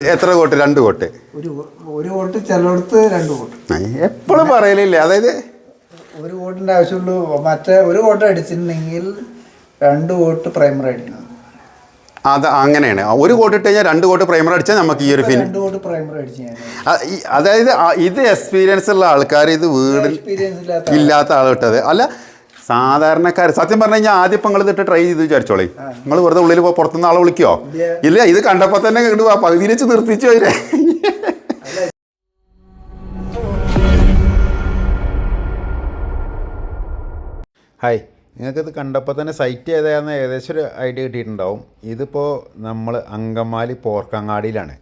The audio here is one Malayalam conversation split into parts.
എത്ര കോട്ട് രണ്ട് കോട്ട് ഒരു ഒരു വോട്ട് ചിലയിടത്ത് രണ്ട് വോട്ട്. എപ്പോഴും പറയലില്ല. അതായത് ഒരു വോട്ടിന്റെ ആവശ്യമുള്ളൂ. മറ്റേ ഒരു വോട്ട് അടിച്ചിട്ടുണ്ടെങ്കിൽ രണ്ട് വോട്ട് പ്രൈമറി അടിക്കണം. അത് അങ്ങനെയാണ്. ഒരു കോട്ട് ഇട്ട് കഴിഞ്ഞാൽ രണ്ട് കോട്ട് പ്രൈമർ അടിച്ചാൽ നമുക്ക് ഈ ഒരു ഫിൻ രണ്ട് കോട്ട് പ്രൈമറി ഞാൻ. അതായത് ഇത് എക്സ്പീരിയൻസ് ഉള്ള ആൾക്കാർ ഇത് വീട് ഇല്ലാത്ത ആൾ ഇട്ടത്. അല്ല സാധാരണക്കാർ സത്യം പറഞ്ഞു കഴിഞ്ഞാൽ ആദ്യം ഇപ്പം നിങ്ങൾ ഇതിട്ട് ട്രൈ ചെയ്ത് വിചാരിച്ചോളേ. നിങ്ങൾ വെറുതെ ഉള്ളിൽ പോ പുറത്തുനിന്ന് ആളെ വിളിക്കോ? ഇല്ല. ഇത് കണ്ടപ്പോൾ തന്നെ കണ്ടു വാ, പകുതിയിൽ വെച്ച് നിർത്തിച്ചു അതിനെ ഹായ് നിങ്ങൾക്കിത് കണ്ടപ്പോൾ തന്നെ സൈറ്റ് ഏതാണെന്ന് ഏകദേശം ഒരു ഐഡിയ കിട്ടിയിട്ടുണ്ടാവും. ഇതിപ്പോൾ നമ്മൾ അങ്കമാലി പോർക്കങ്ങാടിയിലാണ്.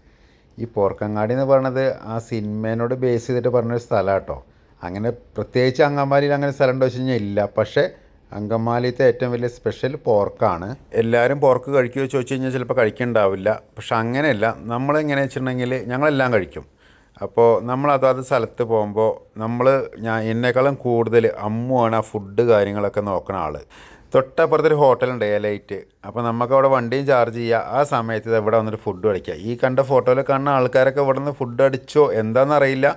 ഈ പോർക്കങ്ങാടി എന്ന് പറയുന്നത് ആ സിനിമേനോട് ബേസ് ചെയ്തിട്ട് പറഞ്ഞൊരു സ്ഥലമാണ് കേട്ടോ അങ്ങനെ പ്രത്യേകിച്ച് അങ്കമാലിയിൽ അങ്ങനെ സ്ഥലം ഉണ്ടോ വെച്ച് കഴിഞ്ഞാൽ ഇല്ല. പക്ഷേ അങ്കമാലിത്തെ ഏറ്റവും വലിയ സ്പെഷ്യൽ പോർക്കാണ്. എല്ലാവരും പോർക്ക് കഴിക്കുമോ ചോദിച്ചു കഴിഞ്ഞാൽ ചിലപ്പോൾ കഴിക്കണ്ടാവില്ല. പക്ഷെ അങ്ങനെയല്ല. നമ്മളെങ്ങനെ വെച്ചിട്ടുണ്ടെങ്കിൽ ഞങ്ങളെല്ലാം കഴിക്കും. അപ്പോൾ നമ്മൾ അതാത് സ്ഥലത്ത് പോകുമ്പോൾ നമ്മൾ ഞാൻ എന്നെക്കാളും കൂടുതൽ അമ്മുവാണ് ആ ഫുഡ് കാര്യങ്ങളൊക്കെ നോക്കുന്ന ആൾ തൊട്ടപ്പുറത്തൊരു ഹോട്ടലുണ്ട് ഏലൈറ്റ് അപ്പോൾ നമുക്ക് അവിടെ വണ്ടിയും ചാർജ് ചെയ്യുക. ആ സമയത്ത് ഇവിടെ വന്നിട്ട് ഫുഡ് കഴിക്കുക. ഈ കണ്ട ഫോട്ടോയിൽ കാണുന്ന ആൾക്കാരൊക്കെ ഇവിടെ നിന്ന് ഫുഡ് അടിച്ചോ എന്താണെന്നറിയില്ല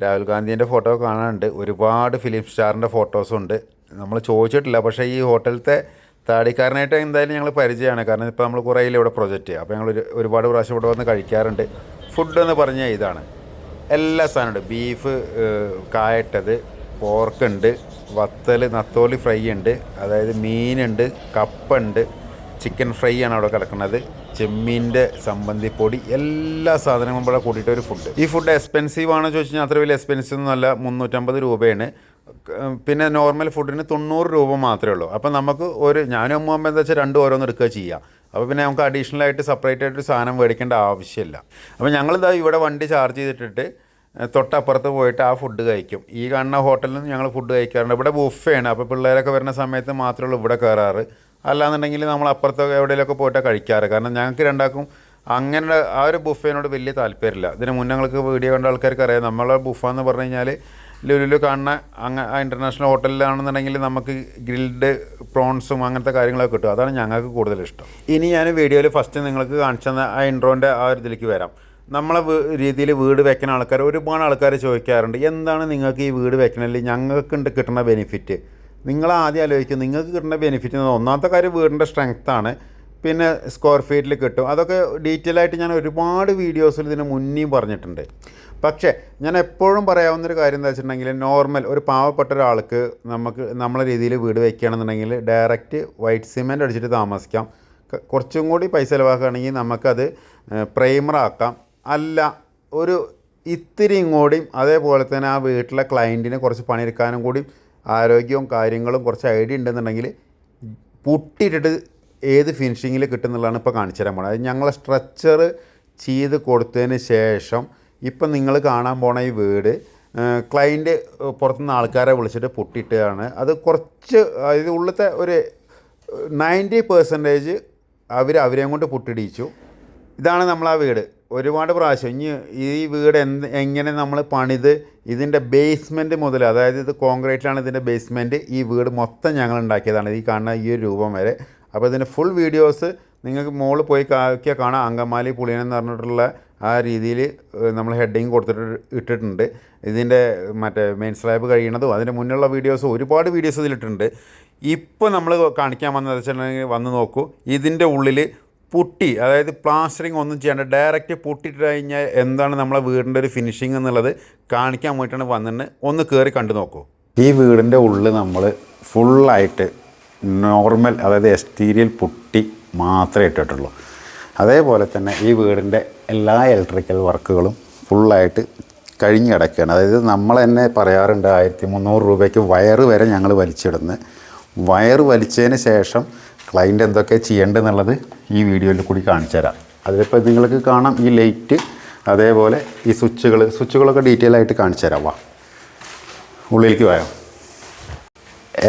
രാഹുൽ ഗാന്ധിന്റെ ഫോട്ടോ കാണാനുണ്ട്. ഒരുപാട് ഫിലിം സ്റ്റാറിന്റെ ഫോട്ടോസും ഉണ്ട്. നമ്മൾ ചോദിച്ചിട്ടില്ല. പക്ഷേ ഈ ഹോട്ടലത്തെ താടിക്കാരനായിട്ട് എന്തായാലും ഞങ്ങൾ പരിചയമാണ്. കാരണം ഇപ്പോൾ നമ്മൾ കുറേ ഇവിടെ പ്രൊജക്റ്റ് അപ്പോൾ ഞങ്ങൾ ഒരു ഒരുപാട് പ്രാവശ്യം ഇവിടെ വന്ന് കഴിക്കാറുണ്ട്. ഫുഡ് എന്ന് പറഞ്ഞാൽ ഇതാണ്. എല്ലാ സാധനമുണ്ട്. ബീഫ് കായട്ടത് പോർക്കുണ്ട് വത്തൽ നത്തോലി ഫ്രൈ ഉണ്ട്. അതായത് മീനുണ്ട് കപ്പുണ്ട്. ചിക്കൻ ഫ്രൈ ആണ് അവിടെ കിടക്കുന്നത്. ചെമ്മീന്റെ സംബന്ധിപ്പൊടി എല്ലാ സാധനങ്ങളും ഇവിടെ കൂട്ടിയിട്ട് ഒരു ഫുഡ് ഈ ഫുഡ് എക്സ്പെൻസീവ് ആണോ ചോദിച്ചു കഴിഞ്ഞാൽ അത്ര വലിയ എക്സ്പെൻസീവ് ഒന്നുമല്ല മുന്നൂറ്റമ്പത് രൂപയാണ്. പിന്നെ നോർമൽ ഫുഡിന് തൊണ്ണൂറ് രൂപ മാത്രമേ ഉള്ളൂ. അപ്പോൾ നമുക്ക് ഒരു ഞാനും അമ്മ എന്താ വെച്ചാൽ രണ്ടും ഓരോന്ന് എടുക്കുക ചെയ്യാം. അപ്പോൾ പിന്നെ നമുക്ക് അഡീഷണൽ ആയിട്ട് സെപ്പറേറ്റ് ആയിട്ട് സാധനം മേടിക്കേണ്ട ആവശ്യമില്ല. അപ്പോൾ ഞങ്ങളിതാ ഇവിടെ വണ്ടി ചാർജ് ചെയ്തിട്ടിട്ട് തൊട്ടപ്പുറത്ത് പോയിട്ട് ആ ഫുഡ് കഴിക്കും. ഈ കാണുന്ന ഹോട്ടലിൽ നിന്ന് ഞങ്ങൾ ഫുഡ് കഴിക്കാറുണ്ട്. ഇവിടെ ബുഫേ ആണ്. അപ്പോൾ പിള്ളേരൊക്കെ വരുന്ന സമയത്ത് മാത്രമേ ഉള്ളൂ ഇവിടെ കയറാറ്. അല്ലാന്നുണ്ടെങ്കിൽ നമ്മൾ അപ്പുറത്തോ എവിടെയെങ്കിലുമൊക്കെ പോയിട്ടാണ് കഴിക്കാറ്. കാരണം ഞങ്ങൾക്ക് രണ്ടാക്കും അങ്ങനെ ആ ഒരു ബുഫേനോട് വലിയ താല്പര്യമില്ല. ഇതിന് മുന്നേ ഞങ്ങൾക്ക് വീഡിയോ കണ്ട ആൾക്കാർക്ക് അറിയാം. നമ്മളെ ബുഫ എന്ന് പറഞ്ഞു കഴിഞ്ഞാൽ ലുലുലു കാണുന്ന അങ്ങ ഇന്റർനാഷണൽ ഹോട്ടലിലാണെന്നുണ്ടെങ്കിൽ നമുക്ക് ഗ്രിൽഡ് പ്രോൺസും അങ്ങനത്തെ കാര്യങ്ങളൊക്കെ കിട്ടും. അതാണ് ഞങ്ങൾക്ക് കൂടുതൽ ഇഷ്ടം. ഇനി ഞാൻ വീഡിയോയിൽ ഫസ്റ്റ് നിങ്ങൾക്ക് കാണിച്ചു തന്ന ആ ഇൻട്രോന്റെ ആ ഒരു ഇതിലേക്ക് വരാം. നമ്മളെ രീതിയിൽ വീട് വെക്കുന്ന ആൾക്കാർ ഒരുപാട് ആൾക്കാർ ചോദിക്കാറുണ്ട് എന്താണ് നിങ്ങൾക്ക് ഈ വീട് വെക്കണമെങ്കിൽ ഞങ്ങൾക്ക് കിട്ടുന്ന ബെനിഫിറ്റ് നിങ്ങൾ ആദ്യം ആലോചിക്കും നിങ്ങൾക്ക് കിട്ടുന്ന ബെനിഫിറ്റ് എന്ന് ഒന്നാമത്തെ കാര്യം വീടിന്റെ സ്ട്രെങ്ത്താണ് പിന്നെ സ്ക്വയർ ഫീറ്റിൽ കിട്ടും. അതൊക്കെ ഡീറ്റെയിൽ ആയിട്ട് ഞാൻ ഒരുപാട് വീഡിയോസിൽ ഇതിന് മുന്നേയും പറഞ്ഞിട്ടുണ്ട്. പക്ഷേ ഞാൻ എപ്പോഴും പറയാവുന്നൊരു കാര്യം എന്താ വെച്ചിട്ടുണ്ടെങ്കിൽ നോർമൽ ഒരു പാവപ്പെട്ട ഒരാൾക്ക് നമുക്ക് നമ്മളെ രീതിയിൽ വീട് വയ്ക്കുകയാണെന്നുണ്ടെങ്കിൽ ഡയറക്റ്റ് വൈറ്റ് സിമെന്റ് അടിച്ചിട്ട് താമസിക്കാം. കുറച്ചും കൂടി പൈസ ചിലവാക്കുകയാണെങ്കിൽ നമുക്കത് പ്രൈമറാക്കാം അല്ല ഒരു ഇത്തിരി കൂടിയും അതേപോലെ തന്നെ ആ വീട്ടിലെ ക്ലയന്റിന് കുറച്ച് പണിയെടുക്കാനും കൂടി ആരോഗ്യവും കാര്യങ്ങളും കുറച്ച് ഐഡിയ ഉണ്ടെന്നുണ്ടെങ്കിൽ പൊട്ടിയിട്ടിട്ട് ഏത് ഫിനിഷിങ്ങിൽ കിട്ടുന്നുള്ളതാണ് ഇപ്പോൾ കാണിച്ചു തരാൻ പോകുന്നത് അത് ഞങ്ങളെ സ്ട്രക്ചർ ചെയ്ത് കൊടുത്തതിന് ശേഷം ഇപ്പം നിങ്ങൾ കാണാൻ പോണ ഈ വീട് ക്ലൈന്റ് പുറത്തുനിന്ന് ആൾക്കാരെ വിളിച്ചിട്ട് പൊട്ടിയിട്ടാണ്. അത് കുറച്ച് അതായത് ഉള്ളത്തെ ഒരു നയന്റി പെർസെന്റേജ് അവർ അവരെയും കൊണ്ട് പൊട്ടിടിച്ചു ഇതാണ് നമ്മൾ ആ വീട്. ഒരുപാട് പ്രാവശ്യം. ഇനി ഈ വീട് എന്ത് എങ്ങനെ നമ്മൾ പണിത് ഇതിന്റെ ബേസ്മെന്റ് മുതൽ അതായത് ഇത് കോൺക്രീറ്റിലാണ് ഇതിന്റെ ബേസ്മെന്റ് ഈ വീട് മൊത്തം ഞങ്ങൾ ഉണ്ടാക്കിയതാണ് ഈ കാണുന്ന ഈ ഒരു രൂപം വരെ. അപ്പോൾ ഇതിന്റെ ഫുൾ വീഡിയോസ് നിങ്ങൾക്ക് മുകളിൽ പോയി കാക്കിയാൽ കാണാം. അങ്കമാലി പുളിയൻ എന്ന് പറഞ്ഞിട്ടുള്ള ആ രീതിയിൽ നമ്മൾ ഹെഡിങ് കൊടുത്തിട്ട് ഇട്ടിട്ടുണ്ട്. ഇതിന്റെ മറ്റേ മെയിൻ സ്ലാബ് കഴിയണതും അതിന്റെ മുന്നുള്ള വീഡിയോസ് ഒരുപാട് വീഡിയോസ് ഇതിലിട്ടുണ്ട് ഇപ്പോൾ നമ്മൾ കാണിക്കാൻ വന്നത് വെച്ചിട്ടുണ്ടെങ്കിൽ വന്ന് നോക്കൂ. ഇതിന്റെ ഉള്ളിൽ പുട്ടി അതായത് പ്ലാസ്റ്ററിങ് ഒന്നും ചെയ്യേണ്ട ഡയറക്റ്റ് പൊട്ടിയിട്ട് കഴിഞ്ഞാൽ എന്താണ് നമ്മളെ വീടിന്റെ ഒരു ഫിനിഷിങ് എന്നുള്ളത് കാണിക്കാൻ വേണ്ടിയിട്ടാണ് വന്നിട്ട് ഒന്ന് കയറി കണ്ടു നോക്കൂ. ഈ വീടിന്റെ ഉള്ളിൽ നമ്മൾ ഫുള്ളായിട്ട് നോർമൽ അതായത് എക്സ്റ്റീരിയൽ പുട്ടി മാത്രമേ ഇട്ടിട്ടുള്ളൂ. അതേപോലെ തന്നെ ഈ വീടിന്റെ എല്ലാ ഇലക്ട്രിക്കൽ വർക്കുകളും ഫുള്ളായിട്ട് കഴിഞ്ഞ് കിടക്കുകയാണ് അതായത് നമ്മൾ തന്നെ പറയാറുണ്ട് ആയിരത്തി മുന്നൂറ് രൂപയ്ക്ക് വയറ് വരെ ഞങ്ങൾ വലിച്ചിടുന്നത്. വയറ് വലിച്ചതിന് ശേഷം ക്ലൈന്റ് എന്തൊക്കെ ചെയ്യേണ്ടതെന്നുള്ളത് ഈ വീഡിയോയിൽ കൂടി കാണിച്ചു തരാം. അതിലിപ്പോൾ നിങ്ങൾക്ക് കാണാം ഈ ലൈറ്റ് അതേപോലെ ഈ സ്വിച്ചുകൾ. സ്വിച്ചുകളൊക്കെ ഡീറ്റെയിൽ ആയിട്ട് കാണിച്ചു തരാം. വാ. ഉള്ളിലേക്ക് വരാം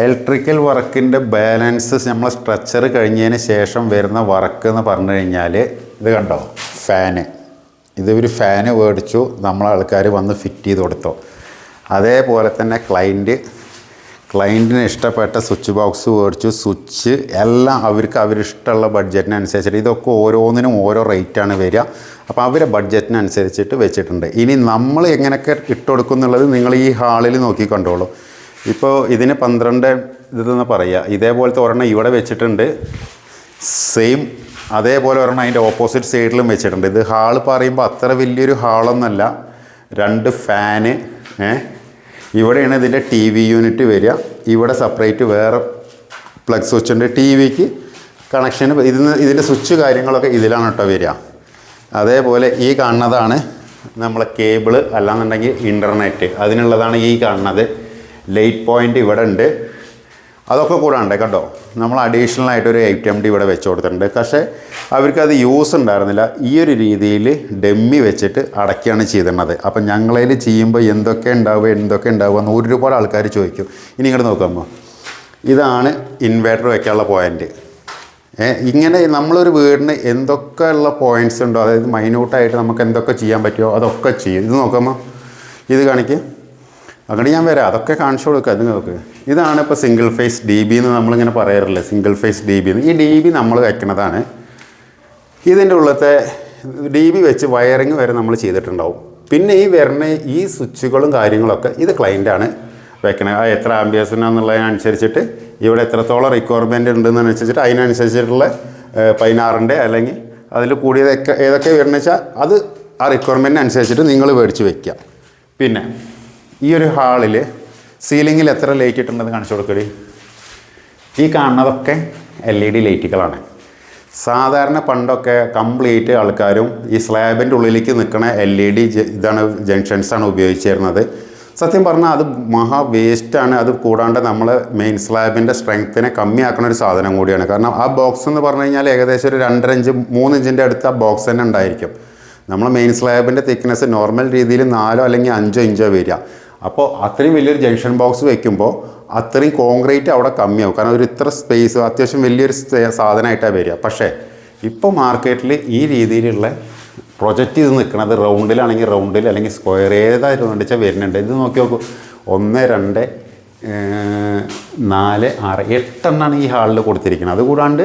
ഇലക്ട്രിക്കൽ വർക്കിന്റെ ബാലൻസ് നമ്മൾ സ്ട്രക്ചർ കഴിഞ്ഞതിന് ശേഷം വരുന്ന വർക്ക് എന്ന് പറഞ്ഞു കഴിഞ്ഞാൽ ഇത് കണ്ടോ? ഫാന് ഇത് ഒരു ഫാന് മേടിച്ചു. നമ്മളെ ആൾക്കാർ വന്ന് ഫിറ്റ് ചെയ്ത് കൊടുത്തു. അതേപോലെ തന്നെ ക്ലൈന്റ് ക്ലയന്റിന് ഇഷ്ടപ്പെട്ട സ്വിച്ച് ബോക്സ് മേടിച്ചു. സ്വിച്ച് എല്ലാം അവർക്ക് അവരിഷ്ടമുള്ള ബഡ്ജറ്റിനനുസരിച്ചിട്ട് ഇതൊക്കെ ഓരോന്നിനും ഓരോ റേറ്റാണ് വരിക. അപ്പോൾ അവരെ ബഡ്ജറ്റിനനുസരിച്ചിട്ട് വെച്ചിട്ടുണ്ട്. ഇനി നമ്മൾ എങ്ങനെയൊക്കെ ഇട്ടുകൊടുക്കും എന്നുള്ളത് നിങ്ങൾ ഈ ഹാളിൽ നോക്കി കണ്ടോളൂ. ഇപ്പോൾ ഇതിന് പന്ത്രണ്ട് ഇതെന്ന് പറയുക ഇതേപോലത്തെ ഒരെണ്ണം ഇവിടെ വെച്ചിട്ടുണ്ട്. സെയിം അതേപോലെ ഒരെണ്ണം അതിന്റെ ഓപ്പോസിറ്റ് സൈഡിലും വെച്ചിട്ടുണ്ട്. ഇത് ഹാൾ പറയുമ്പോൾ അത്ര വലിയൊരു ഹാളൊന്നല്ല. രണ്ട് ഫാന് ഏ ഇവിടെയാണ് ഇതിന്റെ ടി വി യൂണിറ്റ് വരിക. ഇവിടെ സെപ്പറേറ്റ് വേറെ പ്ലഗ് സ്വിച്ച് ഉണ്ട്. ടി വിക്ക് കണക്ഷൻ ഇതിന് ഇതിന്റെ സ്വിച്ച് കാര്യങ്ങളൊക്കെ ഇതിലാണ് കേട്ടോ വരിക. അതേപോലെ ഈ കാണുന്നതാണ് നമ്മളെ കേബിൾ അല്ലാന്നുണ്ടെങ്കിൽ ഇന്റർനെറ്റ് അതിനുള്ളതാണ് ഈ കാണുന്നത്. ലൈറ്റ് പോയിന്റ് ഇവിടെ ഉണ്ട്. അതൊക്കെ കൂടാണ്ട് കേട്ടോ നമ്മൾ അഡീഷണൽ ആയിട്ട് ഒരു ടി എം ഡി ഇവിടെ വെച്ച് കൊടുത്തിട്ടുണ്ട്. പക്ഷേ അവർക്കത് യൂസ് ഉണ്ടായിരുന്നില്ല. ഈ ഒരു രീതിയിൽ ഡെമ്മി വെച്ചിട്ട് അടയ്ക്കുകയാണ് ചെയ്തിരുന്നത്. അപ്പം ഞങ്ങളതിൽ ചെയ്യുമ്പോൾ എന്തൊക്കെ ഉണ്ടാവുക എന്തൊക്കെ ഉണ്ടാവുക എന്ന് ഒരുപാട് ആൾക്കാർ ചോദിക്കും. ഇനി ഇങ്ങോട്ട് നോക്കുമ്പോൾ ഇതാണ് ഇൻവേർട്ടർ വയ്ക്കാനുള്ള പോയിന്റ് ഇങ്ങനെ നമ്മളൊരു വീടിന് എന്തൊക്കെ ഉള്ള പോയിന്റ്സ് ഉണ്ടോ അതായത് മൈന്യൂട്ടായിട്ട് നമുക്ക് എന്തൊക്കെ ചെയ്യാൻ പറ്റുമോ അതൊക്കെ ചെയ്യും. ഇത് നോക്കുമ്പോൾ ഇത് കാണിക്കുക അങ്ങോട്ട് ഞാൻ വരാം. അതൊക്കെ കാണിച്ചു കൊടുക്കുക അത് നോക്ക്. ഇതാണ് ഇപ്പോൾ സിംഗിൾ ഫേസ് ഡി ബി എന്ന് നമ്മളിങ്ങനെ പറയാറില്ലേ? സിംഗിൾ ഫേസ് ഡി ബി എന്ന്. ഈ ഡി ബി നമ്മൾ വയ്ക്കുന്നതാണ് ഇതിന്റെ ഉള്ളത്തെ ഡി ബി വെച്ച് വയറിങ് വരെ നമ്മൾ ചെയ്തിട്ടുണ്ടാവും. പിന്നെ ഈ വരുന്ന ഈ സ്വിച്ചുകളും കാര്യങ്ങളൊക്കെ ഇത് ക്ലയന്റാണ് വെക്കണത് ആ എത്ര ആംബിയസിനാന്നുള്ളതിനനുസരിച്ചിട്ട് ഇവിടെ എത്രത്തോളം റിക്വയർമെന്റ് ഉണ്ടെന്നനുസരിച്ചിട്ട് അതിനനുസരിച്ചിട്ടുള്ള പതിനാറിന്റെ അല്ലെങ്കിൽ അതിൽ കൂടിയതൊക്കെ ഏതൊക്കെ വരണമെന്ന് വെച്ചാൽ അത് ആ റിക്വയർമെന്റിന് അനുസരിച്ചിട്ട് നിങ്ങൾ മേടിച്ച് വയ്ക്കുക പിന്നെ ഈ ഒരു ഹാളിൽ സീലിങ്ങിൽ എത്ര ലൈറ്റ് ഇട്ടുണ്ടെന്ന് കാണിച്ചു കൊടുക്കടി ഈ കാണുന്നതൊക്കെ എൽ ഇ ഡി ലൈറ്റുകളാണ് സാധാരണ പണ്ടൊക്കെ കംപ്ലീറ്റ് ആൾക്കാരും ഈ സ്ലാബിന്റെ ഉള്ളിലേക്ക് നിൽക്കുന്ന എൽ ഇ ഡി ഇതാണ് ജംഗ്ഷൻസാണ് ഉപയോഗിച്ചിരുന്നത്. സത്യം പറഞ്ഞാൽ അത് മഹാ വേസ്റ്റാണ് അത് കൂടാണ്ട് നമ്മൾ മെയിൻ സ്ലാബിന്റെ സ്ട്രെങ്ത്തിനെ കമ്മിയാക്കുന്ന ഒരു സാധനം കൂടിയാണ്. കാരണം ആ ബോക്സ് എന്ന് പറഞ്ഞു കഴിഞ്ഞാൽ ഏകദേശം ഒരു രണ്ടര ഇഞ്ച് മൂന്ന് ഇഞ്ചിന്റെ അടുത്ത് ആ ബോക്സ് തന്നെ ഉണ്ടായിരിക്കും. നമ്മൾ മെയിൻ സ്ലാബിന്റെ തിക്നെസ് നോർമൽ രീതിയിൽ നാലോ അല്ലെങ്കിൽ അഞ്ചോ ഇഞ്ചോ വരിക. അപ്പോൾ അത്രയും വലിയൊരു ജംഗ്ഷൻ ബോക്സ് വെക്കുമ്പോൾ അത്രയും കോൺക്രീറ്റ് അവിടെ കമ്മിയാവും. കാരണം ഒരു ഇത്ര സ്പേസ് അത്യാവശ്യം വലിയൊരു സാധനമായിട്ടാണ് വരിക. പക്ഷേ ഇപ്പോൾ മാർക്കറ്റിൽ ഈ രീതിയിലുള്ള പ്രൊജക്റ്റ് ചെയ്ത് നിൽക്കുന്നത് റൗണ്ടിലാണെങ്കിൽ റൗണ്ടിൽ അല്ലെങ്കിൽ സ്ക്വയർ ഏതായിരുന്നു വെച്ചാൽ വരുന്നുണ്ട്. ഇത് നോക്കി നോക്കൂ. ഒന്ന് രണ്ട് നാല് ആറ് എട്ടെണ്ണാണ് ഈ ഹാളിൽ കൊടുത്തിരിക്കുന്നത്. അതുകൂടാണ്ട്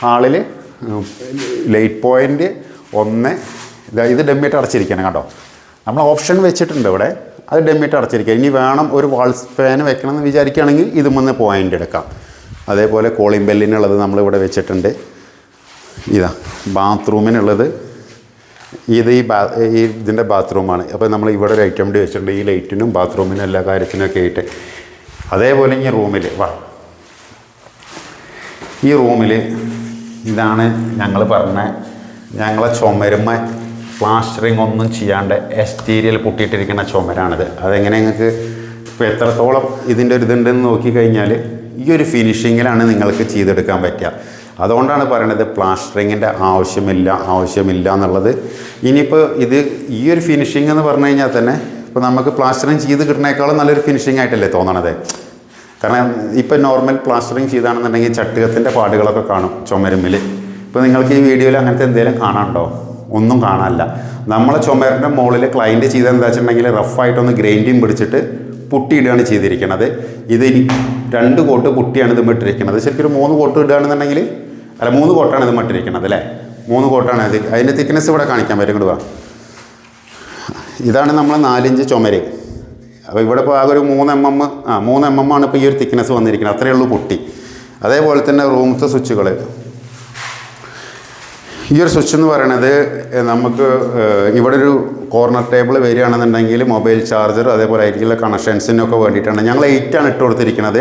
ഹാളിൽ ലൈറ്റ് പോയിന്റ് ഒന്ന് ഇതാ ഡെമ്മിയിട്ട് അടച്ചിരിക്കണം കേട്ടോ നമ്മൾ ഓപ്ഷൻ വെച്ചിട്ടുണ്ട് ഇവിടെ. അത് ഡെമ്മിട്ട് അടച്ചിരിക്കുക. ഇനി വേണം ഒരു വാൾസ് ഫാൻ വെക്കണം എന്ന് വിചാരിക്കുകയാണെങ്കിൽ വന്ന് പോയിന്റ് എടുക്കാം. അതേപോലെ കോളിംഗ് ബെല്ലിനുള്ളത് നമ്മളിവിടെ വെച്ചിട്ടുണ്ട്. ഇതാ ബാത്റൂമിനുള്ളത് ഇത് ഈ ബാ ഈ ഇതിന്റെ ബാത്റൂമാണ് അപ്പോൾ നമ്മൾ ഇവിടെ ഒരു ഐറ്റം ഡി വെച്ചിട്ടുണ്ട്. ഈ ലൈറ്റിനും ബാത്റൂമിനും എല്ലാ കാര്യത്തിനൊക്കെ ആയിട്ട്. അതേപോലെ ഈ റൂമിൽ വാ. ഈ റൂമിൽ ഇതാണ് ഞങ്ങൾ പറഞ്ഞ ഞങ്ങളെ ചുമരുമ്മ പ്ലാസ്റ്ററിങ് ഒന്നും ചെയ്യാണ്ട് എക്സ്റ്റീരിയൽ പൊട്ടിയിട്ടിരിക്കുന്ന ചുമരാണിത്. അതെങ്ങനെ നിങ്ങൾക്ക് ഇപ്പോൾ എത്രത്തോളം ഇതിന്റെ ഒരു ഇതുണ്ടെന്ന് നോക്കിക്കഴിഞ്ഞാൽ ഈ ഒരു ഫിനിഷിങ്ങിലാണ് നിങ്ങൾക്ക് ചെയ്തെടുക്കാൻ പറ്റുക. അതുകൊണ്ടാണ് പറയണത് പ്ലാസ്റ്ററിങ്ങിന്റെ ആവശ്യമില്ല ആവശ്യമില്ല എന്നുള്ളത്. ഇനിയിപ്പോൾ ഇത് ഈ ഒരു ഫിനിഷിംഗ് എന്ന് പറഞ്ഞു കഴിഞ്ഞാൽ തന്നെ ഇപ്പോൾ നമുക്ക് പ്ലാസ്റ്ററിങ് ചെയ്ത് കിട്ടുന്നേക്കാളും നല്ലൊരു ഫിനിഷിംഗ് ആയിട്ടല്ലേ തോന്നണത്. കാരണം ഇപ്പോൾ നോർമൽ പ്ലാസ്റ്ററിങ് ചെയ്താണെന്നുണ്ടെങ്കിൽ ചട്ടുകത്തിന്റെ പാടുകളൊക്കെ കാണും ചുമരുമ്മിൽ ഇപ്പോൾ നിങ്ങൾക്ക് ഈ വീഡിയോയിൽ അങ്ങനത്തെ എന്തെങ്കിലും കാണാനുണ്ടോ? ഒന്നും കാണാനില്ല. നമ്മളെ ചുമരിന്റെ മുകളിൽ ക്ലൈന്റ് ചെയ്തത് എന്താ വെച്ചിട്ടുണ്ടെങ്കിൽ റഫായിട്ടൊന്ന് ഗ്രൈൻഡിങ് പിടിച്ചിട്ട് പുട്ടിയിടുകയാണ് ചെയ്തിരിക്കുന്നത് ഇത് ഇനി രണ്ട് കോട്ട് പുട്ടിയാണ് ഇത് ഇട്ടിരിക്കുന്നത് ശരിക്കും ഒരു മൂന്ന് കോട്ട് ഇടുകയാണെന്നുണ്ടെങ്കിൽ അല്ല മൂന്ന് കോട്ടാണ് ഇത് ഇട്ടിരിക്കുന്നത് അല്ലേ? മൂന്ന് കോട്ടാണ് ഇത്. അതിന്റെ തിക്നെസ് ഇവിടെ കാണിക്കാൻ പറ്റും ഇങ്ങോട്ട് ഇതാണ് നമ്മളെ നാലിഞ്ച് ചുമര്. അപ്പോൾ ഇവിടെ ഇപ്പോൾ ആകെ ഒരു മൂന്ന് എം എം ആ മൂന്ന് എം എം ആണ് ഇപ്പോൾ ഈ ഒരു തിക്നെസ് വന്നിരിക്കുന്നത്. അത്രയേ ഉള്ളൂ പൊട്ടി. അതേപോലെ തന്നെ റൂമത്തെ സ്വിച്ചുകൾ ഈ ഒരു സ്വിച്ച് എന്ന് പറയണത് നമുക്ക് ഇവിടെ ഒരു കോർണർ ടേബിൾ വരികയാണെന്നുണ്ടെങ്കിൽ മൊബൈൽ ചാർജർ അതേപോലെ ആയിരിക്കുള്ള കണക്ഷൻസിനൊക്കെ വേണ്ടിയിട്ടാണ്. ഞങ്ങൾ എയ്റ്റ് ആണ് ഇട്ട് കൊടുത്തിരിക്കുന്നത്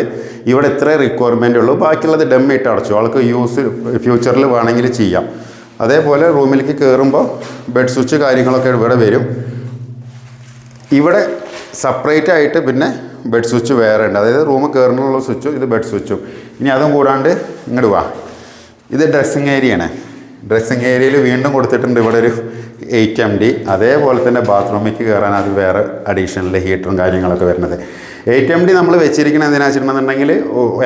ഇവിടെ ഇത്രേ റിക്വയർമെന്റ് ഉള്ളൂ. ബാക്കിയുള്ളത് ഡെമ്മ ഇട്ട് അടച്ചു. ആൾക്ക് യൂസ് ഫ്യൂച്ചറിൽ വേണമെങ്കിൽ ചെയ്യാം. അതേപോലെ റൂമിലേക്ക് കയറുമ്പോൾ ബെഡ് സ്വിച്ച് കാര്യങ്ങളൊക്കെ ഇവിടെ വരും. ഇവിടെ സെപ്പറേറ്റ് ആയിട്ട് പിന്നെ ബെഡ് സ്വിച്ച് വേറെ ഉണ്ട്. അതായത് റൂം കയറുന്നുള്ള സ്വിച്ചും ഇത് ബെഡ് സ്വിച്ചും ഇനി അതും കൂടാണ്ട് ഇങ്ങോട്ട് വാ. ഇത് ഡ്രസ്സിങ് ഏരിയയാണ് ഡ്രസ്സിങ് ഏരിയയിൽ വീണ്ടും കൊടുത്തിട്ടുണ്ട് ഇവിടെ ഒരു എയ്റ്റ് എം ഡി അതേപോലെ തന്നെ ബാത്റൂമിലേക്ക് കയറാൻ അത് വേറെ അഡീഷണൽ ഹീറ്ററും കാര്യങ്ങളൊക്കെ വരുന്നത്. എയ്റ്റ് എം ഡി നമ്മൾ വെച്ചിരിക്കുന്നത് എന്തിനാ വെച്ചിട്ടുണ്ടെന്നുണ്ടെങ്കിൽ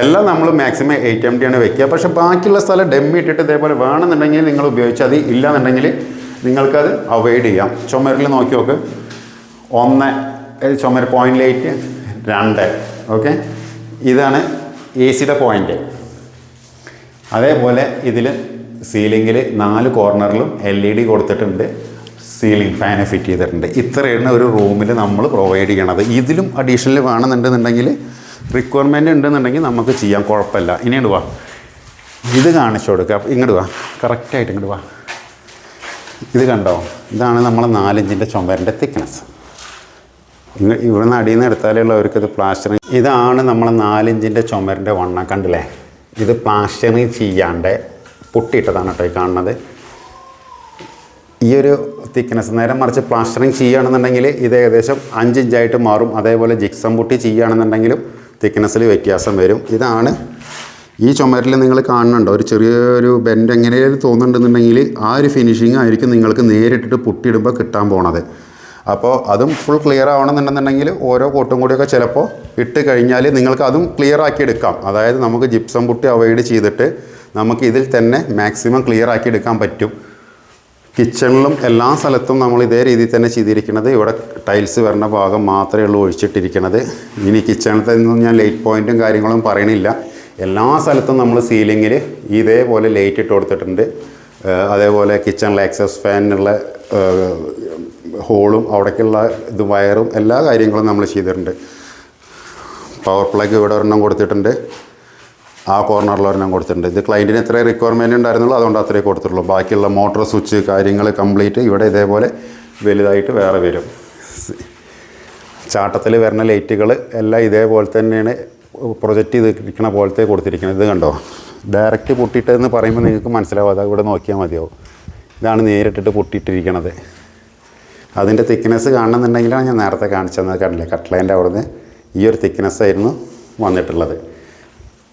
എല്ലാം നമ്മൾ മാക്സിമം എയ്റ്റ് എം ഡി ആണ് വെക്കുക. പക്ഷേ ബാക്കിയുള്ള സ്ഥലം ഡെമ്മി ഇട്ടിട്ട് ഇതേപോലെ വേണമെന്നുണ്ടെങ്കിൽ നിങ്ങൾ ഉപയോഗിച്ചാൽ മതി ഇല്ലാന്നുണ്ടെങ്കിൽ നിങ്ങൾക്കത് അവോയ്ഡ് ചെയ്യാം. ചുമരിൽ നോക്കി നോക്ക്. ഒന്ന് ചുമര് പോയിന്റ് എയ്റ്റ് രണ്ട് ഓക്കെ ഇതാണ് എ സിയുടെ പോയിന്റ് അതേപോലെ ഇതിൽ സീലിങ്ങിൽ നാല് കോർണറിലും എൽ ഇ ഡി കൊടുത്തിട്ടുണ്ട്. സീലിംഗ് ഫാന് ഫിറ്റ് ചെയ്തിട്ടുണ്ട്. ഇത്രയാണ് ഒരു റൂമിൽ നമ്മൾ പ്രൊവൈഡ് ചെയ്യണത്. ഇതിലും അഡീഷണൽ വേണമെന്നുണ്ടെന്നുണ്ടെങ്കിൽ റിക്വയർമെന്റ് ഉണ്ടെന്നുണ്ടെങ്കിൽ നമുക്ക് ചെയ്യാം. കുഴപ്പമില്ല. ഇനിയോട്ട് വാ. ഇത് കാണിച്ചു കൊടുക്കുക ഇങ്ങോട്ട് വാ. കറക്റ്റായിട്ട് ഇങ്ങോട്ട് വാ. ഇത് കണ്ടോ? ഇതാണ് നമ്മളെ നാലിഞ്ചിന്റെ ചുമരിന്റെ തിക്നെസ് ഇവിടുന്ന് അടിയിൽ നിന്ന് എടുത്താലേ ഉള്ളവർക്ക് ഇത് പ്ലാസ്റ്ററിങ് ഇതാണ് നമ്മളെ നാലിഞ്ചിന്റെ ചുമരിന്റെ വണ്ണം. കണ്ടില്ലേ? ഇത് പ്ലാസ്റ്ററിങ് ചെയ്യാണ്ട് പൊട്ടിയിട്ടതാണ് കേട്ടോ ഈ കാണുന്നത്. ഈ ഒരു തിക്നെസ് നേരെ മറിച്ച് പ്ലാസ്റ്ററിങ് ചെയ്യുകയാണെന്നുണ്ടെങ്കിൽ ഇത് ഏകദേശം അഞ്ച് ഇഞ്ചായിട്ട് മാറും. അതേപോലെ ജിക്സം പൊട്ടി ചെയ്യുകയാണെന്നുണ്ടെങ്കിലും തിക്നെസ്സിൽ വ്യത്യാസം വരും. ഇതാണ് ഈ ചുമരിൽ നിങ്ങൾ കാണുന്നുണ്ടോ? ഒരു ചെറിയൊരു ബെൻഡ് എങ്ങനെയാലും തോന്നുന്നുണ്ടെന്നുണ്ടെങ്കിൽ ആ ഒരു ഫിനിഷിങ് ആയിരിക്കും നിങ്ങൾക്ക് നേരിട്ടിട്ട് പൊട്ടിയിടുമ്പോൾ കിട്ടാൻ പോണത്. അപ്പോൾ അതും ഫുൾ ക്ലിയർ ആവണമെന്നുണ്ടെന്നുണ്ടെങ്കിൽ ഓരോ കോട്ടും കൂടിയൊക്കെ ചിലപ്പോൾ ഇട്ട് കഴിഞ്ഞാൽ നിങ്ങൾക്ക് അതും ക്ലിയർ ആക്കി എടുക്കാം. അതായത് നമുക്ക് ജിപ്സം പുട്ടി അവോയ്ഡ് ചെയ്തിട്ട് നമുക്ക് ഇതിൽ തന്നെ മാക്സിമം ക്ലിയർ ആക്കി എടുക്കാൻ പറ്റും. കിച്ചണിലും എല്ലാ സ്ഥലത്തും നമ്മൾ ഇതേ രീതിയിൽ തന്നെ ചെയ്തിരിക്കുന്നത്. ഇവിടെ ടൈൽസ് വരുന്ന ഭാഗം മാത്രമേ ഉള്ളൂ ഒഴിച്ചിട്ടിരിക്കുന്നത്. ഇനി കിച്ചണിലത്തെ നിന്നും ഞാൻ ലൈറ്റ് പോയിന്റും കാര്യങ്ങളും പറയണില്ല. എല്ലാ സ്ഥലത്തും നമ്മൾ സീലിങ്ങിൽ ഇതേപോലെ ലൈറ്റ് ഇട്ട് കൊടുത്തിട്ടുണ്ട്. അതേപോലെ കിച്ചണിലെ എക്സസ് ഫാനുള്ള ഹോളും അവിടേക്കുള്ള ഇത് വയറും എല്ലാ കാര്യങ്ങളും നമ്മൾ ചെയ്തിട്ടുണ്ട്. പവർ പ്ലഗ് ഇവിടെ ഒരെണ്ണം കൊടുത്തിട്ടുണ്ട്. ആ കോർണറിൽ ഒരെണ്ണം കൊടുത്തിട്ടുണ്ട്. ഇത് ക്ലയന്റിന് എത്ര റിക്വയർമെന്റ് ഉണ്ടായിരുന്നുള്ളൂ. അതുകൊണ്ട് അത്രേ കൊടുത്തിട്ടുള്ളൂ. ബാക്കിയുള്ള മോട്ടോർ സ്വിച്ച് കാര്യങ്ങൾ കംപ്ലീറ്റ് ഇവിടെ ഇതേപോലെ വലുതായിട്ട് വേറെ വരും. ചാട്ടത്തിൽ വരുന്ന ലൈറ്റുകൾ എല്ലാം ഇതേപോലെ തന്നെയാണ് പ്രൊജക്റ്റ് ചെയ്തിരിക്കണ പോലത്തെ കൊടുത്തിരിക്കുന്നത്. ഇത് കണ്ടോ? ഡയറക്റ്റ് പൊട്ടിയിട്ടെന്ന് പറയുമ്പോൾ നിങ്ങൾക്ക് മനസ്സിലാവും. അത് ഇവിടെ നോക്കിയാൽ മതിയാവും. ഇതാണ് നേരിട്ടിട്ട് പൊട്ടിയിട്ടിരിക്കണത്. അതിന്റെ തിക്നെസ് കാണണമെന്നുണ്ടെങ്കിലാണ് ഞാൻ നേരത്തെ കാണിച്ചു തന്നത് കണ്ടില്ലേ കട്ട്ലൈന്റെ അവിടുന്ന് ഈ ഒരു തിക്നെസ് ആയിരുന്നു വന്നിട്ടുള്ളത്.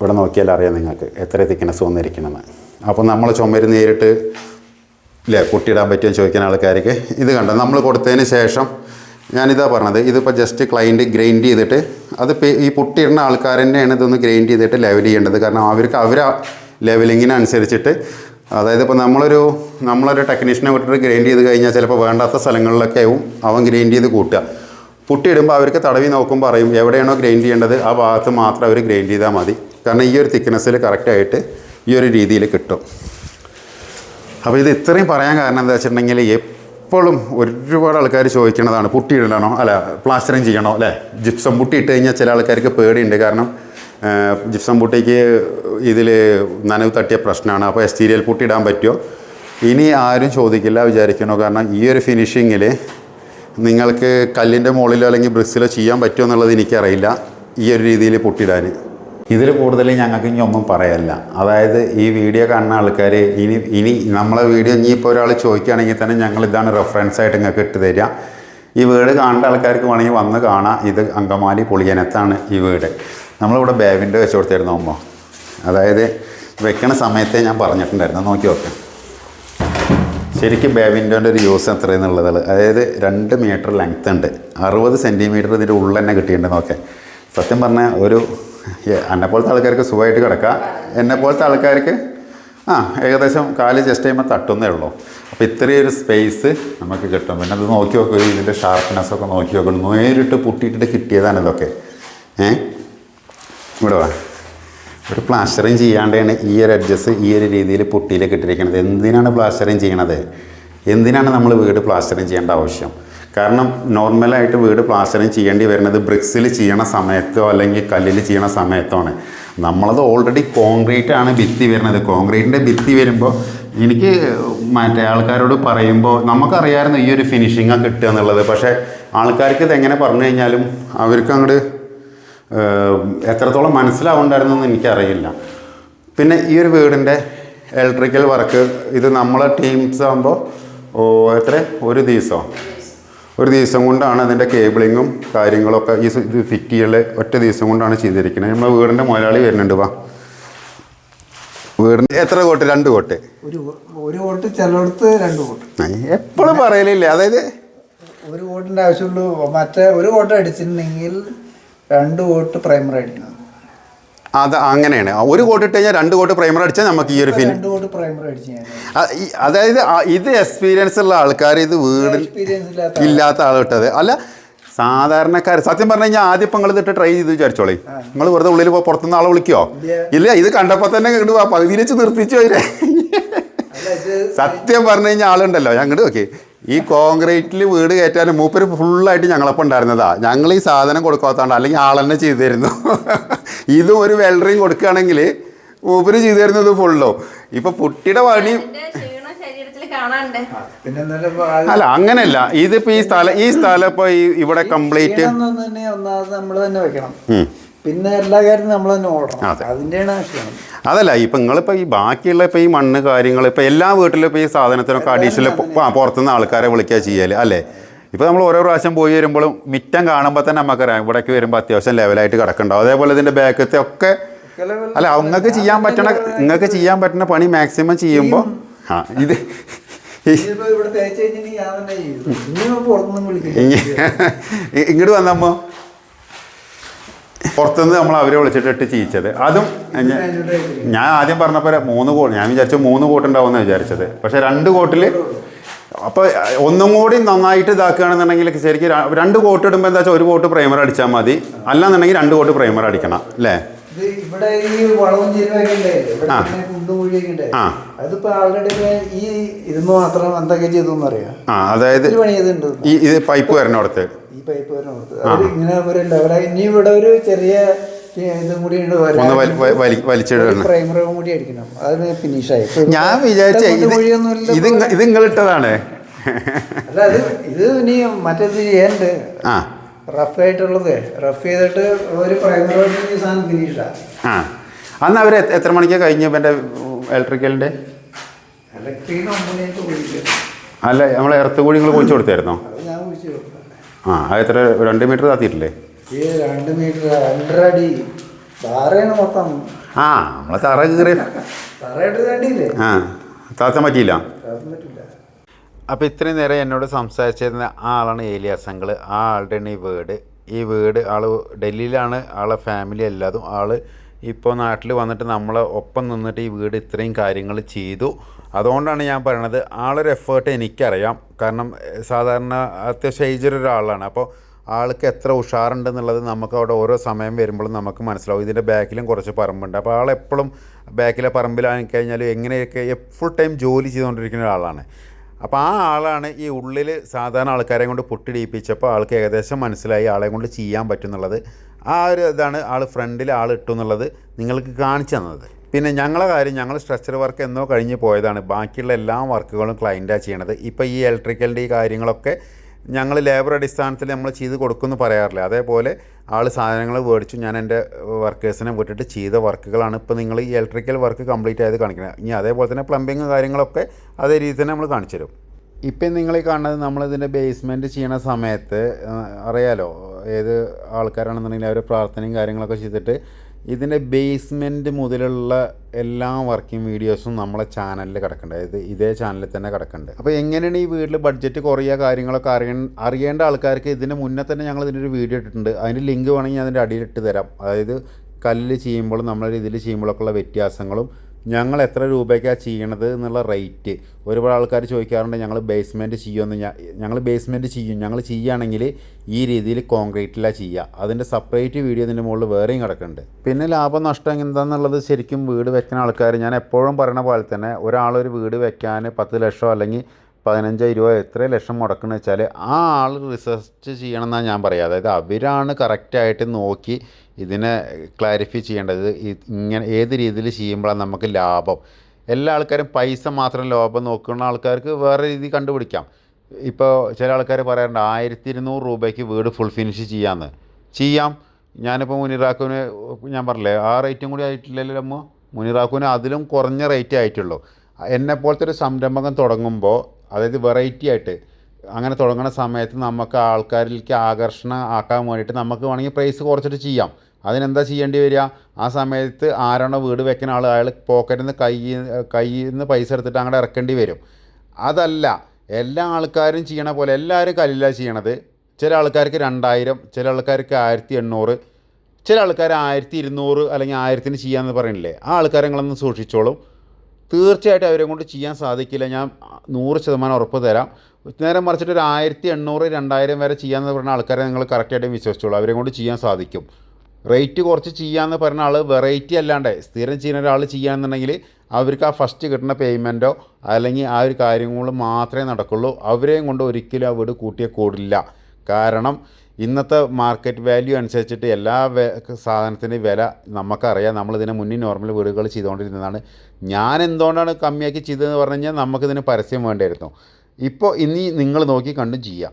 ഇവിടെ നോക്കിയാൽ അറിയാം നിങ്ങൾക്ക് എത്ര തിക്നെസ് വന്നിരിക്കണമെന്ന് അപ്പോൾ നമ്മൾ ചുമര് നേരിട്ട് ഇല്ലേ കുട്ടിയിടാൻ പറ്റുമോ ചോദിക്കുന്ന ആൾക്കാർക്ക് ഇത് കണ്ട? നമ്മൾ കൊടുത്തതിന് ശേഷം ഞാനിതാ പറഞ്ഞത് ഇതിപ്പോൾ ജസ്റ്റ് ക്ലൈന്റ് ഗ്രൈൻഡ് ചെയ്തിട്ട് അത് ഈ പുട്ടിയിടുന്ന ആൾക്കാർ തന്നെയാണ് ഇതൊന്ന് ഗ്രൈൻഡ് ചെയ്തിട്ട് ലെവൽ ചെയ്യേണ്ടത്. കാരണം അവർക്ക് അവർ ലെവലിങ്ങിനനുസരിച്ചിട്ട് അതായത് ഇപ്പോൾ നമ്മളൊരു നമ്മളൊരു ടെക്നീഷ്യനെ വിട്ടിട്ട് ഗ്രൈൻഡ് ചെയ്ത് കഴിഞ്ഞാൽ ചിലപ്പോൾ വേണ്ടാത്ത സ്ഥലങ്ങളിലൊക്കെ ആവും അവൻ ഗ്രൈൻഡ് ചെയ്ത് കൂട്ടുക. പുട്ടിയിടുമ്പോൾ അവർക്ക് തടവി നോക്കുമ്പോൾ അറിയും എവിടെയാണോ ഗ്രൈൻഡ് ചെയ്യേണ്ടത് ആ ഭാഗത്ത് മാത്രം അവർ ഗ്രൈൻഡ് ചെയ്താൽ മതി. കാരണം ഈ ഒരു തിക്നെസ്സിൽ കറക്റ്റായിട്ട് ഈ ഒരു രീതിയിൽ കിട്ടും. അപ്പോൾ ഇത് ഇത്രയും പറയാൻ കാരണം എന്താ വെച്ചിട്ടുണ്ടെങ്കിൽ എപ്പോഴും ഒരുപാട് ആൾക്കാർ ചോദിക്കുന്നതാണ് പുട്ടി ഇടണോ അല്ല പ്ലാസ്റ്ററിങ് ചെയ്യണോ? അല്ലേ? ജിപ്സം പുട്ടി ഇട്ട് കഴിഞ്ഞാൽ ചില ആൾക്കാർക്ക് പേടിയുണ്ട്. കാരണം ജിപ്സം പുട്ടിക്ക് ഇതിൽ നനവ് തട്ടിയ പ്രശ്നമാണ്. അപ്പോൾ എസ്റ്റീരിയൽ പുട്ടി ഇടാൻ പറ്റുമോ? ഇനി ആരും ചോദിക്കില്ല വിചാരിക്കണോ? കാരണം ഈ ഒരു ഫിനിഷിങ്ങിൽ നിങ്ങൾക്ക് കല്ലിന്റെ മുകളിലോ അല്ലെങ്കിൽ ബ്രിക്സിലോ ചെയ്യാൻ പറ്റുമോ എന്നുള്ളത് എനിക്കറിയില്ല ഈ ഒരു രീതിയിൽ പൊട്ടിയിടാൻ ഇതിൽ കൂടുതൽ ഞങ്ങൾക്ക് ഇനി ഒന്നും പറയല്ല. അതായത് ഈ വീഡിയോ കാണുന്ന ആൾക്കാർ ഇനി ഇനി നമ്മളെ വീഡിയോ ഇനി ഇപ്പോൾ ഒരാൾ ചോദിക്കുകയാണെങ്കിൽ തന്നെ ഞങ്ങൾ ഇതാണ് റെഫറൻസ് ആയിട്ട് നിങ്ങൾക്ക് ഇട്ട് തരിക ഈ വീട് കാണേണ്ട ആൾക്കാർക്ക് വേണമെങ്കിൽ വന്ന് കാണാം. ഇത് അങ്കമാലി പൊളിയനത്താണ് ഈ വീട്. നമ്മളിവിടെ ബേവിന്റെ വെച്ച് കൊടുത്തിരുന്നു അമ്മ. അതായത് വെക്കണ സമയത്തെ ഞാൻ പറഞ്ഞിട്ടുണ്ടായിരുന്നു. നോക്കി നോക്കാം. ശരിക്കും ബേവിൻഡോന്റെ ഒരു യൂസ് എത്ര എത്രയെന്നുള്ളത് അതായത് രണ്ട് മീറ്റർ ലെങ്ത് ഉണ്ട്. അറുപത് സെന്റിമീറ്റർ ഇതിന്റെ ഉള്ളിൽ തന്നെ കിട്ടിയിട്ടുണ്ട്. നോക്കേ. സത്യം പറഞ്ഞാൽ ഒരു എന്നെ പോലത്തെ ആൾക്കാർക്ക് സുഖമായിട്ട് കിടക്കാം. എന്നെ പോലത്തെ ആൾക്കാർക്ക് ആ ഏകദേശം കാൽ ജസ്റ്റ് ചെയ്യുമ്പോൾ തട്ടുന്നേ ഉള്ളൂ. അപ്പോൾ ഇത്രയും ഒരു സ്പേസ് നമുക്ക് കിട്ടും. പിന്നെ അത് നോക്കി നോക്കുക ഇതിന്റെ ഷാർപ്പ്നെസ് ഒക്കെ നോക്കി നോക്കണം നേരിട്ട് പൊട്ടിയിട്ടിട്ട് കിട്ടിയതാണ് ഇതൊക്കെ. ഏ? ഇവിടെ വാ. ഒരു പ്ലാസ്റ്ററിങ് ചെയ്യാണ്ടാണ് ഈ ഒരു അഡ്ജസ്റ്റ് ഈ ഒരു രീതിയിൽ പൊട്ടിയിലേക്ക് ഇട്ടിരിക്കുന്നത് എന്തിനാണ് പ്ലാസ്റ്ററിങ് ചെയ്യണത്? എന്തിനാണ് നമ്മൾ വീട് പ്ലാസ്റ്ററിങ് ചെയ്യേണ്ട ആവശ്യം? കാരണം നോർമലായിട്ട് വീട് പ്ലാസ്റ്ററിങ് ചെയ്യേണ്ടി വരുന്നത് ബ്രിക്സിൽ ചെയ്യണ സമയത്തോ അല്ലെങ്കിൽ കല്ലിൽ ചെയ്യണ സമയത്തോ ആണ്. നമ്മളത് ഓൾറെഡി കോൺക്രീറ്റ് ആണ് ഭിത്തി വരുന്നത്. കോൺക്രീറ്റിന്റെ ഭിത്തി വരുമ്പോൾ എനിക്ക് മറ്റേ ആൾക്കാരോട് പറയുമ്പോൾ നമുക്കറിയാമായിരുന്നു ഈ ഒരു ഫിനിഷിംഗ് കിട്ടുക എന്നുള്ളത്. പക്ഷേ ആൾക്കാർക്ക് ഇത് എങ്ങനെ പറഞ്ഞു കഴിഞ്ഞാലും അവർക്ക് അങ്ങോട്ട് എത്രത്തോളം എത്രത്തോളം മനസ്സിലാവുണ്ടായിരുന്നെന്ന് എനിക്കറിയില്ല. പിന്നെ ഈ ഒരു വീടിന്റെ ഇലക്ട്രിക്കൽ വർക്ക് ഇത് നമ്മളെ ടീംസ് ആകുമ്പോൾ എത്ര ഒരു ദിവസം? ഒരു ദിവസം കൊണ്ടാണ് അതിന്റെ കേബിളിങ്ങും കാര്യങ്ങളൊക്കെ ഈ ഇത് ഫിറ്റ് ചെയ്യൽ ഒറ്റ ദിവസം കൊണ്ടാണ് ചെയ്തിരിക്കുന്നത് നമ്മളെ വീടിന്റെ മുതലാളി വരുന്നുണ്ട് വാ. വീടിന്റെ എത്ര കോട്ട്? രണ്ട് കോട്ട്. ഒരു ഒരു വോട്ട് ചിലയിടത്ത് രണ്ട് കോട്ട്. എപ്പോഴും പറയലില്ലേ? അതായത് ഒരു കോട്ടിന്റെ ആവശ്യമുള്ളൂ. മറ്റേ ഒരു കോട്ട് അടിച്ചിട്ടുണ്ടെങ്കിൽ രണ്ട് കോട്ട് പ്രൈമറി അടിക്കണം അത് അങ്ങനെയാണ്. ഒരു കോട്ട് ഇട്ട് കഴിഞ്ഞാൽ രണ്ട് കോട്ട് പ്രൈമർ അടിച്ചാൽ നമുക്ക് ഈ ഒരു ഞാൻ. അതായത് ഇത് എക്സ്പീരിയൻസ് ഉള്ള ആൾക്കാർ ഇത് വീട് ഇല്ലാത്ത ആൾ ഇട്ടത്. അല്ല സാധാരണക്കാർ സത്യം പറഞ്ഞു കഴിഞ്ഞാൽ ആദ്യം ഇപ്പം നിങ്ങൾ ഇതിട്ട് ട്രൈ ചെയ്ത് വിചാരിച്ചോളേ. നിങ്ങൾ വെറുതെ ഉള്ളിൽ പോ പുറത്തുനിന്ന് ആളെ വിളിക്കോ? ഇല്ല. ഇത് കണ്ടപ്പോൾ തന്നെ പകുതിയിൽ വെച്ച് നിർത്തിച്ചു അവരെ സത്യം പറഞ്ഞു കഴിഞ്ഞാൽ ആളുണ്ടല്ലോ. ഞാൻ ഇങ്ങോട്ട് നോക്കി. ഈ കോൺക്രീറ്റിൽ വീട് കയറ്റാൻ മൂപ്പര് ഫുള്ളായിട്ട് ഞങ്ങളൊപ്പം ഉണ്ടായിരുന്നതാ. ഞങ്ങൾ ഈ സാധനം കൊടുക്കാത്തതാണ് അല്ലെങ്കിൽ ആളെന്നെ ചെയ്തു തരുന്നു ഇതും ഒരു വെൽഡറിങ് കൊടുക്കുകയാണെങ്കിൽ മൂപ്പര് ചെയ്തു തരുന്നത് ഫുള്ളോ ഇപ്പൊ പുട്ടിയുടെ പണി അല്ല അങ്ങനെയല്ല. ഇതിപ്പോ ഈ സ്ഥലം ഈ സ്ഥലം ഇപ്പൊ ഇവിടെ കംപ്ലീറ്റ് തന്നെ ഒന്നാമത് നമ്മൾ തന്നെ വെക്കണം. പിന്നെ എല്ലാ കാര്യവും നമ്മൾ തന്നെ ഓടണം. അതിന്റെയാണ് ക്ഷീണം. അതല്ല ഇപ്പം നിങ്ങളിപ്പോൾ ഈ ബാക്കിയുള്ള ഇപ്പോൾ ഈ മണ്ണ് കാര്യങ്ങൾ ഇപ്പോൾ എല്ലാ വീട്ടിലും ഇപ്പോൾ ഈ സാധനത്തിനൊക്കെ അഡീഷണൽ പുറത്തുനിന്ന് ആൾക്കാരെ വിളിക്കുക ചെയ്യൽ അല്ലേ? ഇപ്പോൾ നമ്മൾ ഓരോ പ്രാവശ്യം പോയി വരുമ്പോഴും മിറ്റം കാണുമ്പോൾ തന്നെ നമുക്കറിയാം ഇവിടേക്ക് വരുമ്പോൾ അത്യാവശ്യം ലെവലായിട്ട് കിടക്കുന്നുണ്ടാവും. അതേപോലെ ഇതിന്റെ ബാക്കത്തെ ഒക്കെ അല്ല നിങ്ങൾക്ക് ചെയ്യാൻ പറ്റണ നിങ്ങൾക്ക് ചെയ്യാൻ പറ്റുന്ന പണി മാക്സിമം ചെയ്യുമ്പോൾ ആ ഇത് ഇങ്ങോട്ട് ഇതിപ്പോ ഇവിടെ തേച്ച് കഴിഞ്ഞിട്ടുണ്ടെങ്കിൽ ഞാൻ തന്നെ ചെയ്യും ഇനി പുറത്തുനിന്ന് വിളിക്കും ഇങ്ങോട്ട് വന്നപ്പോൾ പുറത്തുനിന്ന് നമ്മൾ അവരെ വിളിച്ചിട്ടിട്ട് ചീച്ചത്. അതും ഞാൻ- ആദ്യം പറഞ്ഞപ്പോൾ മൂന്ന് കോട്ട് ഞാൻ വിചാരിച്ചു മൂന്ന് കോട്ടുണ്ടാവുമെന്ന് വിചാരിച്ചത്. പക്ഷേ രണ്ട് കോട്ടിൽ അപ്പോൾ ഒന്നും കൂടി നന്നായിട്ട് ഇതാക്കുകയാണെന്നുണ്ടെങ്കിൽ ശരിക്കും രണ്ട് കോട്ട് ഇടുമ്പോൾ എന്താ വെച്ചാൽ ഒരു കോട്ട് പ്രൈമർ അടിച്ചാൽ മതി. അല്ലാന്നുണ്ടെങ്കിൽ രണ്ട് കോട്ട് പ്രൈമർ അടിക്കണം. അല്ലേ? ഇവിടെ ഈ വളവും ചെരുവൊക്കെ ഉണ്ടായില്ലേ ഇവിടെ ആ. പിന്നെ കുണ്ടും കുഴിയൊക്കെ ഉണ്ടായി അതിപ്പോ ആൾറെഡി ഈ ഇതെന്ന് മാത്രം എന്തൊക്കെ ചെയ്തു എന്നറിയാം? ആ അതായത് ഈ ഇത് പൈപ്പ് വരണോടത്ത്. പൈപ്പ് വരെ ഇങ്ങനെ ഒരു ലെവലായി ഇനി ഇവിടെ ഒരു ചെറിയ ഇതും കൂടി വലിച്ചിടണം പ്രൈമറും അടിക്കണം. അത് ഫിനിഷായി ഞാൻ വിചാരിച്ച ഇത് ഇത് നിങ്ങൾ ഇത് അല്ല അത് ഇത് ഇനി മറ്റേത് ചെയ്യാനുണ്ട് ആ. റഫ് ആയിട്ടുള്ളത്. റഫ് ചെയ്തിട്ട് ഒരു സാധനം ഫിനിഷാ ആ. അന്ന് അവർ എത്ര മണിക്കാ കഴിഞ്ഞു എന്റെ ഇലക്ട്രിക്കലിന്റെ അല്ല നമ്മൾ എർത്ത് കൂടി നിങ്ങൾ കുഴിച്ചു കൊടുത്തായിരുന്നോ? ഞാൻ കുഴിച്ചു ആ അത് എത്ര രണ്ട് മീറ്റർ താത്തിയിട്ടില്ലേ ഈ രണ്ട് മീറ്റർ രണ്ടര അടി താറയാണ് മൊത്തം. ആ നമ്മളെ തറ ആ താത്താൻ പറ്റിയില്ല. പറ്റില്ല. അപ്പോൾ ഇത്രയും നേരം എന്നോട് സംസാരിച്ചിരുന്ന ആ ആളാണ് ഏലിയാസങ്ങൾ ആ ആളുടെയാണ് ഈ വീട്. ഈ വീട് ആൾ ഡൽഹിയിലാണ് ആളെ ഫാമിലി എല്ലാതും. ആൾ ഇപ്പോൾ നാട്ടിൽ വന്നിട്ട് നമ്മളെ ഒപ്പം നിന്നിട്ട് ഈ വീട് ഇത്രയും കാര്യങ്ങൾ ചെയ്തു. അതുകൊണ്ടാണ് ഞാൻ പറയണത് ആളൊരു എഫേർട്ട് എനിക്കറിയാം. കാരണം സാധാരണ അത്യാവശ്യം ഏജൊരു ഒരാളാണ്. അപ്പോൾ ആൾക്ക് എത്ര ഉഷാറുണ്ടെന്നുള്ളത് നമുക്ക് അവിടെ ഓരോ സമയം വരുമ്പോഴും നമുക്ക് മനസ്സിലാവും. ഇതിന്റെ ബാക്കിലും കുറച്ച് പറമ്പുണ്ട്. അപ്പോൾ ആളെപ്പോഴും ബാക്കിലെ പറമ്പിലായി കഴിഞ്ഞാൽ എങ്ങനെയൊക്കെ ഫുൾ ടൈം ജോലി ചെയ്തുകൊണ്ടിരിക്കുന്ന ഒരാളാണ്. അപ്പോൾ ആ ആളാണ് ഈ ഉള്ളിൽ സാധാരണ ആൾക്കാരെ കൊണ്ട് പൊട്ടിടിയിപ്പിച്ചപ്പോൾ ആൾക്ക് ഏകദേശം മനസ്സിലായി ആളെ കൊണ്ട് ചെയ്യാൻ പറ്റുന്നുള്ളത്. ആ ഒരു ഇതാണ് ആൾ ഫ്രണ്ടിൽ ആൾ ഇട്ടു എന്നുള്ളത് നിങ്ങൾക്ക് കാണിച്ചു തന്നത്. പിന്നെ ഞങ്ങളെ കാര്യം ഞങ്ങൾ സ്ട്രക്ചർ വർക്ക് എന്നോ കഴിഞ്ഞ് പോയതാണ്. ബാക്കിയുള്ള എല്ലാ വർക്കുകളും ക്ലയന്റാണ് ചെയ്യണത്. ഇപ്പോൾ ഈ ഇലക്ട്രിക്കലിന്റെ ഈ കാര്യങ്ങളൊക്കെ ഞങ്ങൾ ലേബർ അടിസ്ഥാനത്തിൽ നമ്മൾ ചെയ്ത് കൊടുക്കുമെന്ന് പറയാറില്ല. അതേപോലെ ആൾ സാധനങ്ങൾ മേടിച്ചു ഞാൻ എന്റെ വർക്കേഴ്സിനെ വിട്ടിട്ട് ചെയ്ത വർക്കുകളാണ് ഇപ്പോൾ നിങ്ങൾ ഈ ഇലക്ട്രിക്കൽ വർക്ക് കംപ്ലീറ്റ് ആയത് കാണിക്കുന്നത് ഇനി അതേപോലെ തന്നെ പ്ലംബിങ് കാര്യങ്ങളൊക്കെ അതേ രീതിയിൽ തന്നെ നമ്മൾ കാണിച്ചു തരും. ഇപ്പം നിങ്ങൾ കാണുന്നത് നമ്മളിതിന്റെ ബേസ്മെന്റ് ചെയ്യണ സമയത്ത് അറിയാലോ? ഏത് ആൾക്കാരാണെന്നുണ്ടെങ്കിൽ അവർ പ്രാർത്ഥനയും കാര്യങ്ങളൊക്കെ ചെയ്തിട്ട് ഇതിന്റെ ബേസ്മെന്റ് മുതലുള്ള എല്ലാ വർക്കിംഗ് വീഡിയോസും നമ്മളെ ചാനലിൽ കിടക്കുന്നുണ്ട് അതായത് ഇതേ ചാനലിൽ തന്നെ കിടക്കുന്നുണ്ട് അപ്പോൾ എങ്ങനെയാണ് ഈ വീട്ടിൽ ബഡ്ജറ്റ് കുറയുക കാര്യങ്ങളൊക്കെ അറിയ അറിയേണ്ട ആൾക്കാർക്ക് ഇതിന് മുന്നേ തന്നെ ഞങ്ങൾ ഇതിന്റെ ഒരു വീഡിയോ ഇട്ടിട്ടുണ്ട്. അതിന്റെ ലിങ്ക് വേണമെങ്കിൽ അതിന്റെ അടിയിലിട്ട് തരാം. അതായത് കല്ലിൽ ചെയ്യുമ്പോഴും നമ്മളൊരു ഇതിൽ ചെയ്യുമ്പോഴൊക്കെ ഉള്ള വ്യത്യാസങ്ങളും ഞങ്ങൾ എത്ര രൂപയ്ക്കാണ് ചെയ്യണത് എന്നുള്ള റേറ്റ് ഒരുപാട് ആൾക്കാർ ചോദിക്കാറുണ്ട് ഞങ്ങൾ ബേസ്മെന്റ് ചെയ്യുമെന്ന് ഞങ്ങൾ ബേസ്മെന്റ് ചെയ്യും. ഞങ്ങൾ ചെയ്യുകയാണെങ്കിൽ ഈ രീതിയിൽ കോൺക്രീറ്റിലാണ് ചെയ്യുക. അതിന്റെ സെപ്പറേറ്റ് വീഡിയോ ഇതിന്റെ മുകളിൽ വേറെയും കിടക്കുന്നുണ്ട്. പിന്നെ ലാഭം നഷ്ടം എന്താണെന്നുള്ളത് ശരിക്കും വീട് വെക്കുന്ന ആൾക്കാർ ഞാൻ എപ്പോഴും പറയുന്ന പോലെ തന്നെ ഒരാളൊരു വീട് വെക്കാൻ പത്ത് ലക്ഷം അല്ലെങ്കിൽ പതിനഞ്ചോ ഇരുപതോ എത്ര ലക്ഷം മുടക്കണമെന്ന് വെച്ചാൽ ആ ആൾ റിസർച്ച് ചെയ്യണമെന്നാണ് ഞാൻ പറയുക അതായത് അവരാണ് കറക്റ്റായിട്ട് നോക്കി ഇതിനെ ക്ലാരിഫൈ ചെയ്യേണ്ടത് ഇങ്ങനെ ഏത് രീതിയിൽ ചെയ്യുമ്പോഴാണ് നമുക്ക് ലാഭം. എല്ലാ ആൾക്കാരും പൈസ മാത്രം ലാഭം നോക്കുന്ന ആൾക്കാർക്ക് വേറെ രീതി കണ്ടുപിടിക്കാം. ഇപ്പോൾ ചില ആൾക്കാർ പറയാറുണ്ട് ആയിരത്തി ഇരുന്നൂറ് രൂപയ്ക്ക് വീട് ഫുൾ ഫിനിഷ് ചെയ്യാമെന്ന് ചെയ്യാം. ഞാനിപ്പോൾ മുനിറാക്കുവിന് ഞാൻ പറഞ്ഞില്ലേ ആ റേറ്റും കൂടി ആയിട്ടില്ലല്ലോ അമ്മ. മുനിറാക്കുവിന് അതിലും കുറഞ്ഞ റേറ്റ് ആയിട്ടുള്ളൂ. എന്നെ പോലത്തെ ഒരു സംരംഭകം തുടങ്ങുമ്പോൾ അതായത് വെറൈറ്റി ആയിട്ട് അങ്ങനെ തുടങ്ങുന്ന സമയത്ത് നമുക്ക് ആൾക്കാരിലേക്ക് ആകർഷണം ആക്കാൻ വേണ്ടിയിട്ട് നമുക്ക് വേണമെങ്കിൽ പ്രൈസ് കുറച്ചിട്ട് ചെയ്യാം. അതിനെന്താ ചെയ്യേണ്ടി വരിക? ആ സമയത്ത് ആരാണോ വീട് വെക്കുന്ന ആൾ അയാൾ പോക്കറ്റിൽ നിന്ന് കൈ കയ്യിൽ നിന്ന് പൈസ എടുത്തിട്ട് അങ്ങോട്ട് ഇറക്കേണ്ടി വരും. അതല്ല എല്ലാ ആൾക്കാരും ചെയ്യണ പോലെ എല്ലാവരും കല്ലില്ല ചെയ്യണത്. ചില ആൾക്കാർക്ക് രണ്ടായിരം ചില ആൾക്കാർക്ക് ആയിരത്തി എണ്ണൂറ് ചില ആൾക്കാർ ആയിരത്തി ഇരുന്നൂറ് അല്ലെങ്കിൽ ആയിരത്തിന് ചെയ്യാമെന്ന് പറയണില്ലേ? ആ ആൾക്കാരെ നിങ്ങളൊന്ന് സൂക്ഷിച്ചോളും. തീർച്ചയായിട്ടും അവരെ കൊണ്ട് ചെയ്യാൻ സാധിക്കില്ല. ഞാൻ നൂറ് ശതമാനം ഉറപ്പ് തരാം. നേരെ മറിച്ചിട്ട് ഒരു ആയിരത്തി എണ്ണൂറ് രണ്ടായിരം വരെ ചെയ്യാമെന്ന് പറഞ്ഞ ആൾക്കാരെ നിങ്ങൾ കറക്റ്റായിട്ടും വിശ്വസിച്ചോളൂ. അവരെ കൊണ്ട് ചെയ്യാൻ സാധിക്കും. റേറ്റ് കുറച്ച് ചെയ്യാമെന്ന് പറഞ്ഞ ആൾ വെറൈറ്റി അല്ലാണ്ട് സ്ഥിരം ചെയ്യുന്ന ഒരാൾ ചെയ്യുകയാണെന്നുണ്ടെങ്കിൽ അവർക്ക് ആ ഫസ്റ്റ് കിട്ടുന്ന പേയ്മെന്റോ അല്ലെങ്കിൽ ആ ഒരു കാര്യങ്ങൾ മാത്രമേ നടക്കുള്ളൂ. അവരെയും കൊണ്ട് ഒരിക്കലും ആ വീട് കൂട്ടിയ കൂടില്ല. കാരണം ഇന്നത്തെ മാർക്കറ്റ് വാല്യൂ അനുസരിച്ചിട്ട് എല്ലാ സാധനത്തിന്റെയും വില നമുക്കറിയാം. നമ്മളിതിനെ മുന്നിൽ നോർമൽ വീടുകൾ ചെയ്തുകൊണ്ടിരുന്നതാണ്. ഞാൻ എന്തുകൊണ്ടാണ് കമ്മിയാക്കി ചെയ്തതെന്ന് പറഞ്ഞു കഴിഞ്ഞാൽ നമുക്കിതിന് പരസ്യം വേണ്ടിയിരുന്നു ഇപ്പോൾ ഇനി നിങ്ങൾ നോക്കി കണ്ടും ചെയ്യാം.